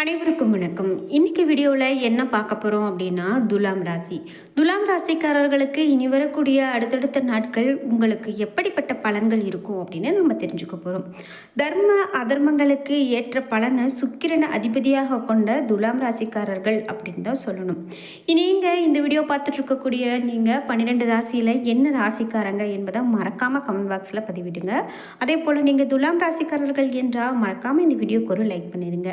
அனைவருக்கும் வணக்கம். இன்னைக்கு வீடியோவில் என்ன பார்க்க போகிறோம் அப்படின்னா துலாம் ராசி. துலாம் ராசிக்காரர்களுக்கு இனி வரக்கூடிய அடுத்தடுத்த நாட்கள் உங்களுக்கு எப்படிப்பட்ட பலன்கள் இருக்கும் அப்படின்னு நம்ம தெரிஞ்சுக்க போகிறோம் தர்ம அதர்மங்களுக்கு ஏற்ற பலனை சுக்கிரனை அதிபதியாக கொண்ட துலாம் ராசிக்காரர்கள் அப்படின்னு தான் சொல்லணும். நீங்கள் இந்த வீடியோ பார்த்துட்டு இருக்கக்கூடிய நீங்கள் பன்னிரெண்டு ராசியில் என்ன ராசிக்காரங்க என்பதை மறக்காமல் கமெண்ட் பாக்ஸில் பதிவிடுங்க. அதே போல் நீங்கள் துலாம் ராசிக்காரர்கள் என்றால் மறக்காமல் இந்த வீடியோக்கு ஒரு லைக் பண்ணிடுங்க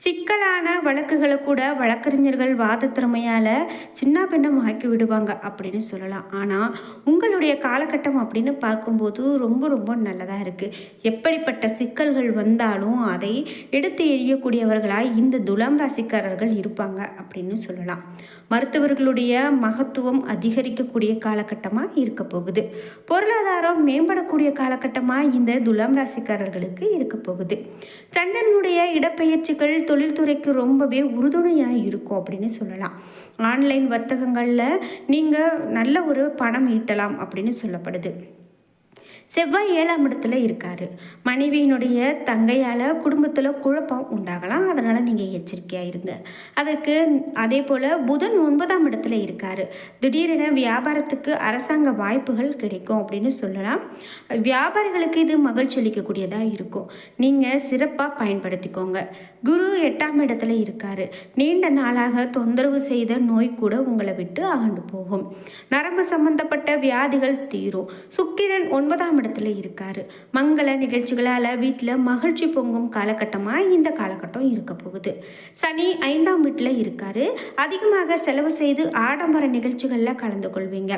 சிக்கலான வழக்குகளை கூட வழக்கறிஞர்கள் வாத திறமையால் சின்ன பின்னம் ஆக்கி விடுவாங்க அப்படின்னு சொல்லலாம். ஆனால் உங்களுடைய காலகட்டம் அப்படின்னு பார்க்கும்போது ரொம்ப ரொம்ப நல்லதாக இருக்குது எப்படிப்பட்ட சிக்கல்கள் வந்தாலும் அதை எடுத்து எறியக்கூடியவர்களாக இந்த துலாம் ராசிக்காரர்கள் இருப்பாங்க அப்படின்னு சொல்லலாம். மருத்துவர்களுடைய மகத்துவம் அதிகரிக்கக்கூடிய காலகட்டமாக இருக்க போகுது. பொருளாதாரம் மேம்படக்கூடிய காலகட்டமாக இந்த துலாம் ராசிக்காரர்களுக்கு இருக்க போகுது. சந்திரனுடைய இடப்பெயர்ச்சிகள் தொழில்துறைக்கு ரொம்பவே உறுதுணையாக இருக்கும் அப்படின்னு சொல்லலாம். ஆன்லைன் வர்த்தகங்களில் நீங்கள் நல்ல ஒரு பணம் ஈட்டலாம் அப்படின்னு சொல்லப்படுது. செவ்வாய் ஏழாம் இடத்துல இருக்காரு. மனைவியினுடைய தங்கையால் குடும்பத்தில் குழப்பம் உண்டாகலாம். அதனால் நீங்கள் எச்சரிக்கையாக இருங்க. அதற்கு அதே போல் புதன் ஒன்பதாம் இடத்துல இருக்காரு. திடீரென வியாபாரத்துக்கு அரசாங்க வாய்ப்புகள் கிடைக்கும் அப்படின்னு சொல்லலாம். வியாபாரிகளுக்கு இது மகிழ்ச்சி அளிக்கக்கூடியதாக இருக்கும். நீங்கள் சிறப்பாக பயன்படுத்திக்கோங்க. குரு எட்டாம் இடத்துல இருக்காரு. நீண்ட நாளாக தொந்தரவு செய்த நோய் கூட உங்களை விட்டு அகண்டு போகும். நரம்பு சம்பந்தப்பட்ட வியாதிகள் தீரும். சுக்கிரன் ஒன்பதாம் இடத்துல இருக்காரு. மங்கள நிகழ்ச்சிகளால் வீட்டில் மகிழ்ச்சி பொங்கும் காலகட்டமாக இந்த காலகட்டம் இருக்க போகுது. சனி ஐந்தாம் வீட்டில் இருக்காரு. அதிகமாக செலவு செய்து ஆடம்பர நிகழ்ச்சிகளில் கலந்து கொள்வீங்க.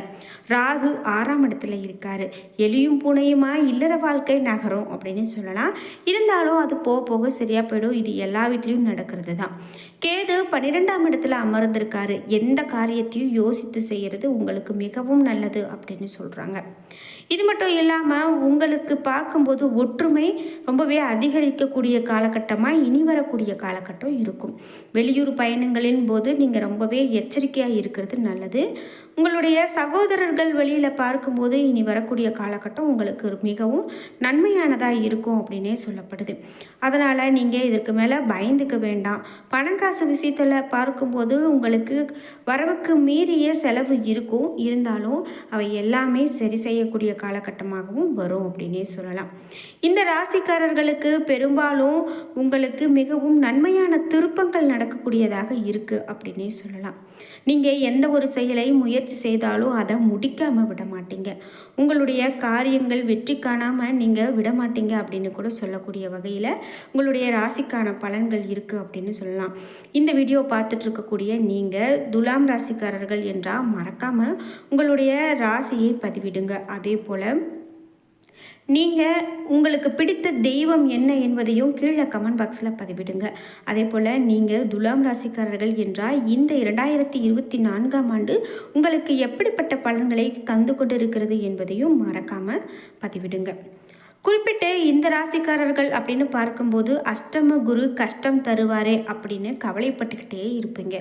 ராகு ஆறாம் இடத்துல இருக்காரு. எலியும் பூனையுமா இல்லற வாழ்க்கை நகரும் அப்படின்னு சொல்லலாம். இருந்தாலும் அது போக போக சரியாக போயிடும். இது எல்லா வீட்லேயும் நடக்கிறது தான் கேது பன்னிரெண்டாம் இடத்துல அமர்ந்திருக்காரு. எந்த காரியத்தையும் யோசித்து செய்கிறது உங்களுக்கு மிகவும் நல்லது அப்படின்னு சொல்கிறாங்க இது மட்டும் இல்லாமல் உங்களுக்கு பார்க்கும்போது ஒற்றுமை ரொம்பவே அதிகரிக்கக்கூடிய காலகட்டமாக இனி வரக்கூடிய காலகட்டம் இருக்கும். வெளியூர் பயணங்களின் போது நீங்கள் ரொம்பவே எச்சரிக்கையாக இருக்கிறது நல்லது. உங்களுடைய சகோதரர்கள் வெளியில் பார்க்கும்போது இனி வரக்கூடிய காலகட்டம் உங்களுக்கு மிகவும் நன்மையானதாக இருக்கும் அப்படின்னே சொல்லப்படுது. அதனால் நீங்கள் இதற்கு மேலே பயந்துக்க வேண்டாம். பணம் காசு விஷயத்தில் பார்க்கும்போது உங்களுக்கு வரவுக்கு மீறிய செலவு இருக்கும். இருந்தாலும் அவை எல்லாமே சரி செய்யக்கூடிய காலகட்டமாகவும் வரும் அப்படின்னே சொல்லலாம். இந்த ராசிக்காரர்களுக்கு பெரும்பாலும் உங்களுக்கு மிகவும் நன்மையான திருப்பங்கள் நடக்கக்கூடியதாக இருக்குது அப்படின்னே சொல்லலாம். நீங்கள் எந்த ஒரு செயலை முயற்சி செய்தாலும் அதை முடிக்காமல் விட மாட்டீங்க. உங்களுடைய காரியங்கள் வெற்றி காணாமல் நீங்கள் விட மாட்டீங்க அப்படின்னு கூட சொல்லக்கூடிய வகையில் உங்களுடைய ராசிக்கான பலன்கள் இருக்குது அப்படின்னு சொல்லலாம். இந்த வீடியோ பார்த்துட்டு இருக்கக்கூடிய நீங்கள் துலாம் ராசிக்காரர்கள் என்றால் மறக்காமல் உங்களுடைய ராசியை பதிவிடுங்க. அதே போல் நீங்கள் உங்களுக்கு பிடித்த தெய்வம் என்ன என்பதையும் கீழே கமெண்ட் பாக்ஸில் பதிவிடுங்க. அதே போல் நீங்கள் துலாம் ராசிக்காரர்கள் என்றால் இந்த இரண்டாயிரத்தி இருபத்தி நான்காம் ஆண்டு உங்களுக்கு எப்படிப்பட்ட பலன்களை தந்து கொண்டிருக்கிறது என்பதையும் மறக்காமல் பதிவிடுங்க. குறிப்பிட்டு இந்த ராசிக்காரர்கள் அப்படின்னு பார்க்கும்போது அஷ்டம குரு கஷ்டம் தருவாரே அப்படின்னு கவலைப்பட்டுக்கிட்டே இருப்பீங்க.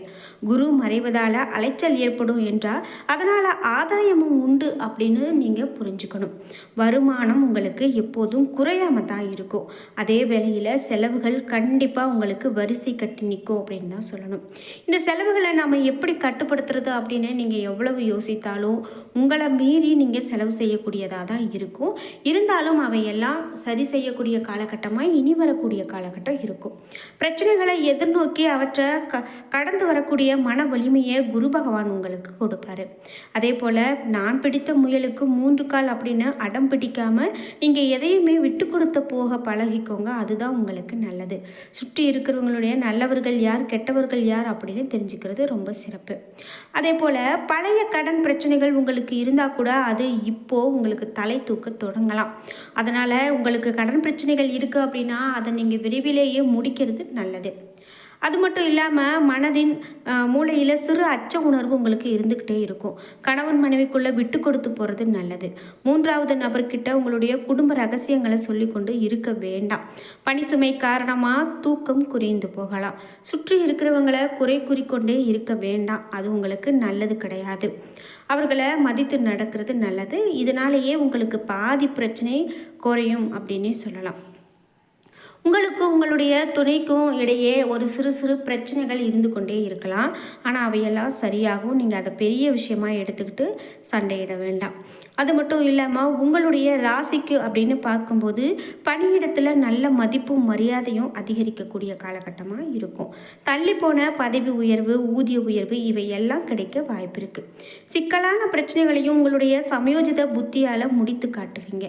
குரு மறைவதால் அலைச்சல் ஏற்படும் என்றால் அதனால் ஆதாயமும் உண்டு அப்படின்னு நீங்கள் புரிஞ்சுக்கணும். வருமானம் உங்களுக்கு எப்போதும் குறையாம தான் இருக்கும். அதே வேளையில் செலவுகள் கண்டிப்பாக உங்களுக்கு வரிசை கட்டி நிற்கும் அப்படின்னு தான் சொல்லணும். இந்த செலவுகளை நாம் எப்படி கட்டுப்படுத்துறது அப்படின்னு நீங்கள் எவ்வளவு யோசித்தாலும் உங்களை மீறி நீங்கள் செலவு செய்யக்கூடியதாக தான் இருக்கும். இருந்தாலும் அவை எல்லாம் சரி செய்யக்கூடிய காலகட்டமாக இனி வரக்கூடிய காலகட்டம் இருக்கும். பிரச்சனைகளை எதிர்நோக்கி அவற்றை க கடந்து வரக்கூடிய மன வலிமையை குரு பகவான் உங்களுக்கு கொடுப்பாரு. அதே போல் நான் பிடித்த முயலுக்கு மூன்று கால் அப்படின்னு அடம் பிடிக்காமல் நீங்கள் எதையுமே விட்டு கொடுத்து போக பழகிக்கோங்க. அதுதான் உங்களுக்கு நல்லது. சுற்றி இருக்கிறவங்களுடைய நல்லவர்கள் யார் கெட்டவர்கள் யார் அப்படின்னு தெரிஞ்சுக்கிறது ரொம்ப சிறப்பு. அதே போல் பழைய கடன் பிரச்சனைகள் உங்களுக்கு இருந்தால் கூட அது இப்போது உங்களுக்கு தலை தூக்க தொடங்கலாம். அதனால் உங்களுக்கு கடன் பிரச்சனைகள் இருக்குது அப்படின்னா அதை நீங்கள் விரைவிலேயே முடிக்கிறது நல்லது. அது மட்டும் இல்லாமல் மனதின் மூளையில் சிறு அச்ச உணர்வு உங்களுக்கு இருந்துக்கிட்டே இருக்கும். கணவன் மனைவிக்குள்ளே விட்டு கொடுத்து போகிறது நல்லது. மூன்றாவது நபர்கிட்ட உங்களுடைய குடும்ப ரகசியங்களை சொல்லிக்கொண்டு இருக்க வேண்டாம். பனி சுமை காரணமாக தூக்கம் குறைந்து போகலாம். சுற்றி இருக்கிறவங்களை குறை கூறிக்கொண்டே இருக்க வேண்டாம். அது உங்களுக்கு நல்லது கிடையாது. அவர்களை மதித்து நடக்கிறது நல்லது. இதனாலேயே உங்களுக்கு பாதி பிரச்சனை குறையும் அப்படின்னே சொல்லலாம். உங்களுக்கு உங்களுடைய துணைக்கும் இடையே ஒரு சிறு சிறு பிரச்சனைகள் இருந்து கொண்டே இருக்கலாம். ஆனால் அவையெல்லாம் சரியாகும். நீங்கள் அதை பெரிய விஷயமா எடுத்துக்கிட்டு சண்டையிட வேண்டாம். அது மட்டும் இல்லாமல் உங்களுடைய ராசிக்கு அப்படின்னு பார்க்கும்போது பணியிடத்தில் நல்ல மதிப்பும் மரியாதையும் அதிகரிக்கக்கூடிய காலகட்டமாக இருக்கும். தள்ளி போன பதவி உயர்வு ஊதிய உயர்வு இவை எல்லாம் கிடைக்க வாய்ப்பு இருக்குது சிக்கலான பிரச்சனைகளையும் உங்களுடைய சமயோஜித புத்தியால் முடித்து காட்டுவீங்க.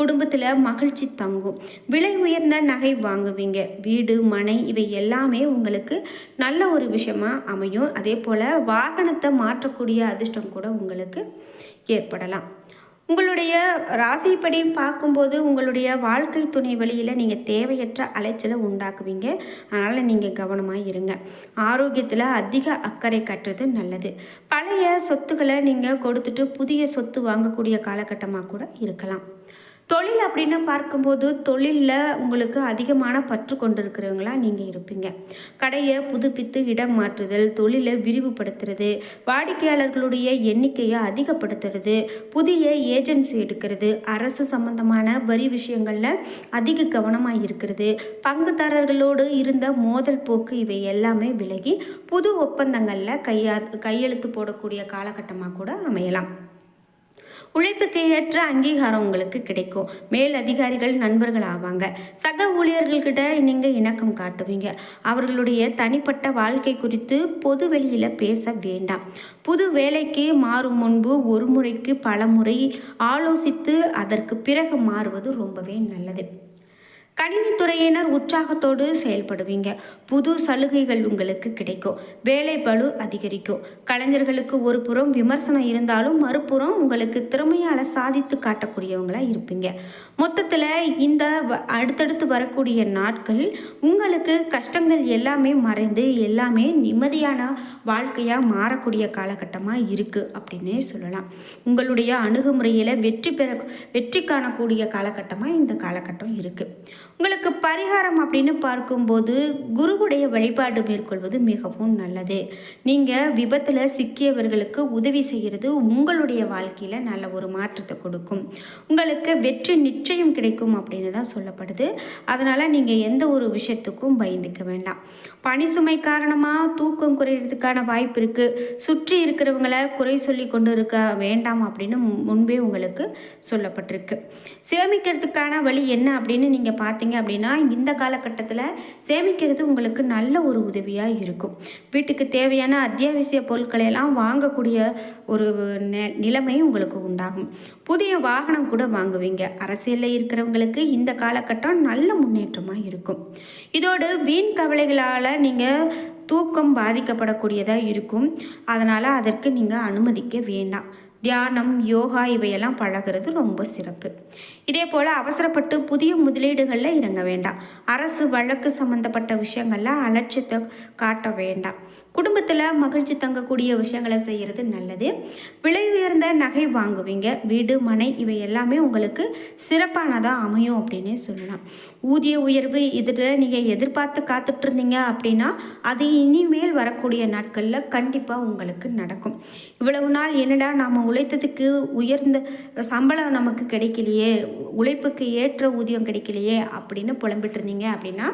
குடும்பத்தில் மகிழ்ச்சி தங்கும். விலை உயர்ந்த நகை வாங்குவீங்க. வீடு மனை இவை எல்லாமே உங்களுக்கு நல்ல ஒரு விஷயமா அமையும். அதே போல் வாகனத்தை மாற்றக்கூடிய அதிர்ஷ்டம் கூட உங்களுக்கு ஏற்படலாம். உங்களுடைய ராசிப்படி பார்க்கும்போது உங்களுடைய வாழ்க்கை துணை வழியில் நீங்கள் தேவையற்ற அலைச்சலை உண்டாக்குவீங்க. அதனால் நீங்கள் கவனமாக இருங்க. ஆரோக்கியத்தில் அதிக அக்கறை கட்டுறது நல்லது. பழைய சொத்துக்களை நீங்கள் கொடுத்துட்டு புதிய சொத்து வாங்கக்கூடிய காலகட்டமாக கூட இருக்கலாம். தொழில் அப்படின்னு பார்க்கும்போது தொழிலில் உங்களுக்கு அதிகமான பற்று கொண்டிருக்கிறவங்களா நீங்கள் இருப்பீங்க. கடையை புதுப்பித்து இடம் மாற்றுதல் தொழிலை விரிவுபடுத்துறது வாடிக்கையாளர்களுடைய எண்ணிக்கையை அதிகப்படுத்துறது புதிய ஏஜென்சி எடுக்கிறது அரசு சம்பந்தமான வரி விஷயங்களில் அதிக கவனமாக இருக்கிறது பங்குதாரர்களோடு இருந்த மோதல் போக்கு இவை எல்லாமே விலகி புது ஒப்பந்தங்களில் கையா கையெழுத்து போடக்கூடிய காலகட்டமாக கூட அமையலாம். உழைப்புக்கு ஏற்ற அங்கீகாரம் உங்களுக்கு கிடைக்கும். மேல் அதிகாரிகள் நண்பர்கள் ஆவாங்க. சக ஊழியர்கள்கிட்ட நீங்கள் இணக்கம் காட்டுவீங்க. அவர்களுடைய தனிப்பட்ட வாழ்க்கை குறித்து பொது வெளியில் பேச வேண்டாம். புது வேலைக்கு மாறும் முன்பு ஒரு முறைக்கு பல முறை ஆலோசித்து அதற்கு பிறகு மாறுவது ரொம்பவே நல்லது. கணினித்துறையினர் உற்சாகத்தோடு செயல்படுவீங்க. புது சலுகைகள் உங்களுக்கு கிடைக்கும். வேலை பளு அதிகரிக்கும். கலைஞர்களுக்கு ஒரு புறம் விமர்சனம் இருந்தாலும் மறுபுறம் உங்களுக்கு திறமையால் சாதித்து காட்டக்கூடியவங்களாக இருப்பீங்க. மொத்தத்தில் இந்த அடுத்தடுத்து வரக்கூடிய நாட்கள் உங்களுக்கு கஷ்டங்கள் எல்லாமே மறைந்து எல்லாமே நிம்மதியான வாழ்க்கையாக மாறக்கூடிய காலகட்டமாக இருக்குது அப்படின்னே சொல்லலாம். உங்களுடைய அணுகுமுறையில் வெற்றி பெற வெற்றி காணக்கூடிய காலகட்டமாக இந்த காலகட்டம் இருக்குது உங்களுக்கு பரிகாரம் அப்படின்னு பார்க்கும்போது குருவுடைய வழிபாடு மேற்கொள்வது மிகவும் நல்லது. நீங்கள் விபத்தில் சிக்கியவர்களுக்கு உதவி செய்கிறது உங்களுடைய வாழ்க்கையில் நல்ல ஒரு மாற்றத்தை கொடுக்கும். உங்களுக்கு வெற்றி நிச்சயம் கிடைக்கும் அப்படின்னு தான் சொல்லப்படுது. அதனால் நீங்கள் எந்த ஒரு விஷயத்துக்கும் பயந்துக்க வேண்டாம். பனி சுமை காரணமாக தூக்கம் குறையிறதுக்கான வாய்ப்பு இருக்குது சுற்றி இருக்கிறவங்களை குறை சொல்லி கொண்டு இருக்க வேண்டாம் அப்படின்னு முன்பே உங்களுக்கு சொல்லப்பட்டிருக்கு. சேமிக்கிறதுக்கான வழி என்ன அப்படின்னு நீங்கள் பார்த்தீங்க பார்த்தீங்க அப்படின்னா இந்த காலகட்டத்தில் சேமிக்கிறது உங்களுக்கு நல்ல ஒரு உதவியாக இருக்கும். வீட்டுக்கு தேவையான அத்தியாவசிய பொருட்களை எல்லாம் வாங்கக்கூடிய ஒரு நிலைமை உங்களுக்கு உண்டாகும். புதிய வாகனம் கூட வாங்குவீங்க. அரசியலில் இருக்கிறவங்களுக்கு இந்த காலகட்டம் நல்ல முன்னேற்றமாக இருக்கும். இதோடு வீண் கவலைகளால் நீங்கள் தூக்கம் பாதிக்கப்படக்கூடியதாக இருக்கும். அதனால் அதற்கு நீங்கள் அனுமதிக்க வேண்டாம். தியானம் யோகா இவையெல்லாம் பழகிறது ரொம்ப சிறப்பு. இதே போல் அவசரப்பட்டு புதிய முதலீடுகளில் இறங்க வேண்டாம். அரசு வழக்கு சம்மந்தப்பட்ட விஷயங்களில் அலட்சியத்தை காட்ட வேண்டாம். குடும்பத்தில் மகிழ்ச்சி தங்கக்கூடிய விஷயங்களை செய்கிறது நல்லது. விலை உயர்ந்த நகை வாங்குவீங்க. வீடு மனை இவை எல்லாமே உங்களுக்கு சிறப்பானதாக அமையும் அப்படின்னே சொல்லலாம். ஊதிய உயர்வு இதில் நீங்கள் எதிர்பார்த்து காத்துட்ருந்தீங்க அப்படின்னா அது இனிமேல் வரக்கூடிய நாட்களில் கண்டிப்பாக உங்களுக்கு நடக்கும். இவ்வளவு நாள் என்னடா நாம் உழைத்ததுக்கு உயர்ந்த சம்பளம் நமக்கு கிடைக்கலையே உழைப்புக்கு ஏற்ற ஊதியம் கிடைக்கலையே அப்படின்னு புலம்பிட்டு இருந்தீங்க அப்படின்னா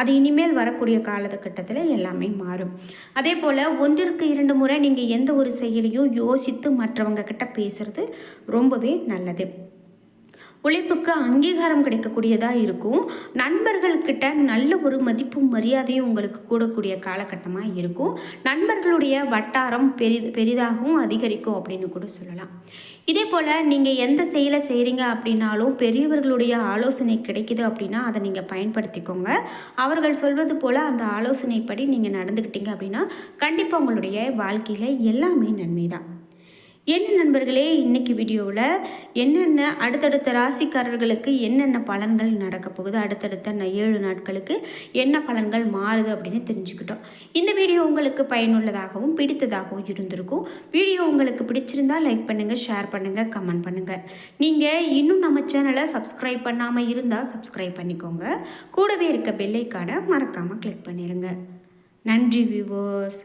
அது இனிமேல் வரக்கூடிய காலகட்டத்தில் எல்லாமே மாறும். அதே அதே போல் ஒன்றிற்கு இரண்டு முறை நீங்கள் எந்த ஒரு செயலையும் யோசித்து மற்றவங்க கிட்ட பேசுகிறது ரொம்பவே நல்லது. உழைப்புக்கு அங்கீகாரம் கிடைக்கக்கூடியதாக இருக்கும். நண்பர்கள்கிட்ட நல்ல ஒரு மதிப்பும் மரியாதையும் உங்களுக்கு கூடக்கூடிய காலகட்டமாக இருக்கும். நண்பர்களுடைய வட்டாரம் பெரி பெரிதாகவும் அதிகரிக்கும் அப்படின்னு கூட சொல்லலாம். இதே போல் நீங்கள் எந்த செயலை செய்கிறீங்க அப்படின்னாலும் பெரியவர்களுடைய ஆலோசனை கிடைக்குது அப்படின்னா அதை நீங்கள் பயன்படுத்திக்கோங்க. அவர்கள் சொல்வது போல் அந்த ஆலோசனைப்படி நீங்கள் நடந்துக்கிட்டீங்க அப்படின்னா கண்டிப்பாக உங்களுடைய வாழ்க்கையில் எல்லாமே நன்மை தான் என்ன நண்பர்களே இன்னைக்கு வீடியோவில் என்னென்ன அடுத்தடுத்த ராசிக்காரர்களுக்கு என்னென்ன பலன்கள் நடக்க போகுது அடுத்தடுத்த ஏழு நாட்களுக்கு என்ன பலன்கள் மாறுது அப்படின்னு தெரிஞ்சுக்கிட்டோம். இந்த வீடியோ உங்களுக்கு பயனுள்ளதாகவும் பிடித்ததாகவும் இருந்திருக்கும். வீடியோ உங்களுக்கு பிடிச்சிருந்தா லைக் பண்ணுங்கள் ஷேர் பண்ணுங்கள் கமெண்ட் பண்ணுங்கள் நீங்கள் இன்னும் நம்ம சேனலை சப்ஸ்கிரைப் பண்ணாமல் இருந்தால் சப்ஸ்கிரைப் பண்ணிக்கோங்க. கூடவே இருக்க பெல்லைக்கான மறக்காமல் கிளிக் பண்ணிடுங்க நன்றி வியூவர்ஸ்